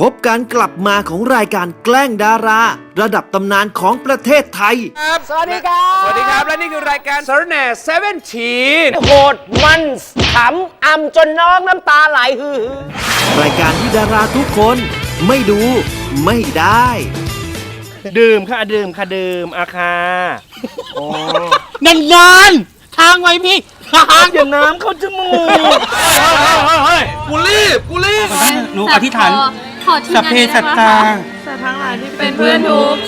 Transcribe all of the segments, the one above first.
พบการกลับมาของรายการแกล้งดารา ระดับตำนานของประเทศไทยสวัสดีครับ สวัสดีครับ และนี่คือรายการสารแหน่เซเว่นทีนโหดมันขำอำจนน้องน้ำตาไหลฮือรายการที่ดาราทุกคนไม่ดูไม่ได้ ดื่มค่ะดื่มค่ะดื่มอาคานานนานๆทางไว้พี่ทางอย่าน้ำเข้าจมูก กูรีบกูรีบหนูอธิษฐานข อทีมสัพงานเพนี้สัตนะคะตาทั้งหลายที่เป็นเพื่อนทุกข์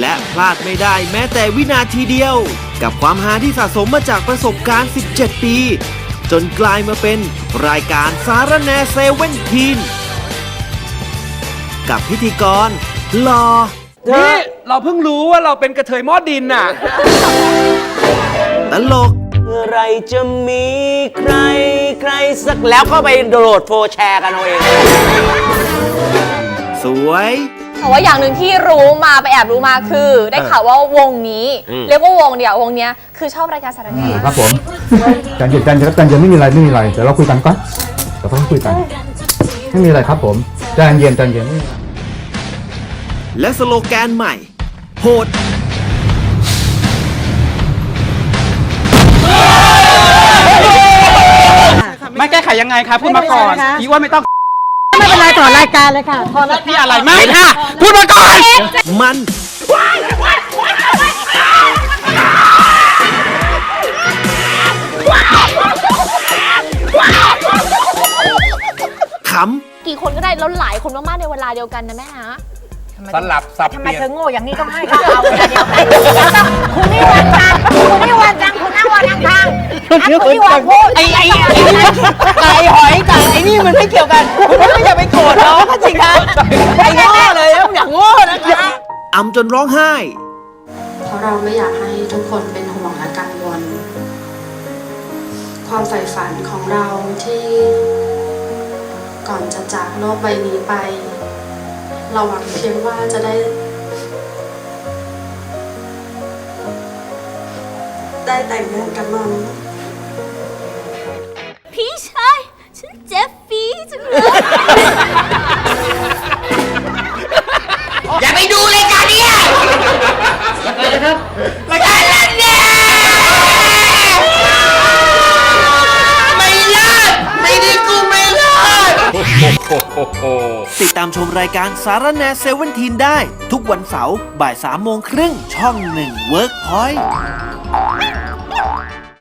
และพลาดไม่ได้แม้แต่วินาทีเดียว กับความฮาที่สะสมมาจากประสบการณ์ 17 ปี จนกลายมาเป็นรายการสารแหนเซเว่นทีนกับพิธีกรหลอนี่เราเพิ่งรู้ว่าเราเป็นกระเทยหม้อดินน่ะ ตลกเมื่ อไรจะมีใครใครสักแล้วก็ไปโหลดโฟร์แชร์กันเอาเอง สวย แต่ว่าอย่างหนึ่งที่รู้มาไปแอบรู้มาคือ ได้ข่าวว่าวงนี้เรียกว่าวงเดียววงเนี้ยคือชอบรายการสารแหน่ครับผมใจเย็นใจเย็นครับใจเย็นไม่มีอะไรไม่มีอะไรเดี๋ยวเราคุยกันก่อนเดี๋ยวเราคุยกัน ไม่มีอะไรครับผมใจเย็นใจเย็นไม่มีอะไร และสโลแกนใหม่ โหด ไม่แก้ไขยังไงคะพูดมาก่อนพี่ว่าไม่ต้องไม่เป็นไรต่อรายการเลยค่ะพอแล้วพี่อะไรไม่ค่ะ พูดมาก่อน มัน ขกี่คนก็ได้แล้วหลายคนมากๆในเวลาเดียวกันนะแม่ฮะสลับสับทำเปไมลี่ยน เธอโง่อย่างนี้ต้องให้เขาเอาเวลาเดียวกันแล้วก็คุณนี่วันจัน คารอะคุณนี่วันพุธไอ้ไอ้ไอ้นี่ไก่หอยไก่ไอ้นี่มันไม่เกี่ยวกันคุณไม่อย่าไปโกรธน้องเขาจริงนะไอ้โง่เลยต้องอย่างโง่นะคะำอำจนร้องไห้ เพราะเราไม่อยากให้ทุกคนเป็นห่วงและกังวล ความใฝ่ฝันของเราที่ก่อนจะจากโลกใบนี้ไป เราหวังเพียงว่าจะได้ได้แต่งงานกับมัน พี่ชายฉันเจ็บฟีจังเลยอย่าไปดูรายการนี้รายการอะไรนะครับรายการเล่นเนี่ยไม่เลิศไม่ได้กูไม่เลิศ ติดตามชมรายการสารแหนเซเว่นทีนได้ ทุกวันเสาร์บ่ายสามโมงครึ่งช่องหนึ่งเวิร์กพอยต์